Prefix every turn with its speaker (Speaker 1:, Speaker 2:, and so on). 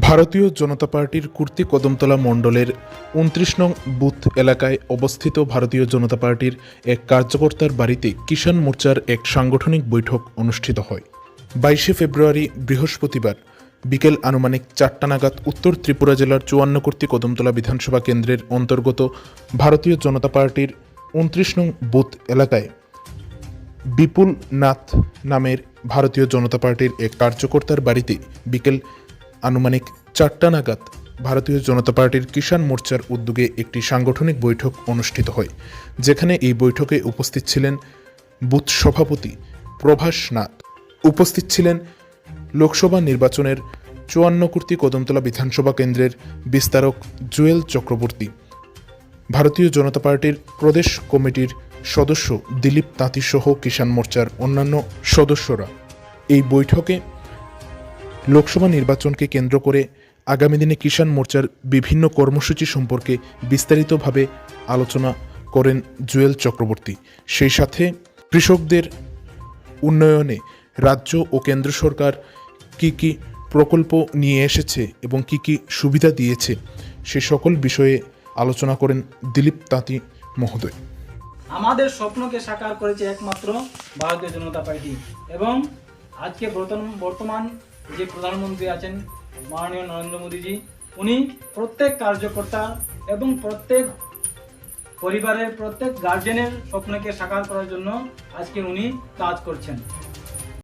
Speaker 1: ভারতীয় জনতা পার্টির কুর্তি কদমতলা মণ্ডলের উনত্রিশ নং বুথ এলাকায় অবস্থিত ভারতীয় জনতা পার্টির এক কার্যকর্তার বাড়িতে কিষাণ মোর্চার এক সাংগঠনিক বৈঠক অনুষ্ঠিত হয়। বাইশে ফেব্রুয়ারি, বৃহস্পতিবার, বিকেল আনুমানিক চারটা নাগাদ উত্তর ত্রিপুরা জেলার চুয়ান্ন কর্তৃক কদমতলা বিধানসভা কেন্দ্রের অন্তর্গত ভারতীয় জনতা পার্টির উনত্রিশ নং বুথ এলাকায় বিপুল নাথ নামের ভারতীয় জনতা পার্টির এক কার্যকর্তার বাড়িতে বিকেল আনুমানিক চারটা নাগাদ ভারতীয় জনতা পার্টির কিষাণ মোর্চার উদ্যোগে একটি সাংগঠনিক বৈঠক অনুষ্ঠিত হয়, যেখানে এই বৈঠকে উপস্থিত ছিলেন বুথ সভাপতি প্রভাস নাথ। উপস্থিত ছিলেন লোকসভা নির্বাচনের চুয়ান্ন কুর্তি কদমতলা বিধানসভা কেন্দ্রের বিস্তারক জুয়েল চক্রবর্তী, ভারতীয় জনতা পার্টির প্রদেশ কমিটির সদস্য দিলীপ তাঁতিসহ কিষাণ মোর্চার অন্যান্য সদস্যরা। এই বৈঠকে লোকসভা নির্বাচনকে কেন্দ্র করে আগামী দিনে কিষাণ মোর্চার বিভিন্ন কর্মসূচি সম্পর্কে বিস্তারিতভাবে আলোচনা করেন জুয়েল চক্রবর্তী। সেই সাথে কৃষকদের উন্নয়নে রাজ্য ও কেন্দ্র সরকার কি কি প্রকল্প নিয়ে এসেছে এবং কি কি সুবিধা দিয়েছে, সে সকল বিষয়ে আলোচনা করেন দিলীপ তাঁতি মহোদয়।
Speaker 2: আমাদের স্বপ্নকে সাকার করেছে একমাত্র ভারতীয় জনতা পার্টি এবং আজকে বর্তমান যে প্রধানমন্ত্রী আছেন মাননীয় নরেন্দ্র মোদীজি, উনি প্রত্যেক কার্যকর্তা এবং প্রত্যেক পরিবারের, প্রত্যেক গার্জেনের স্বপ্নকে সাকার করার জন্য আজকে উনি কাজ করছেন।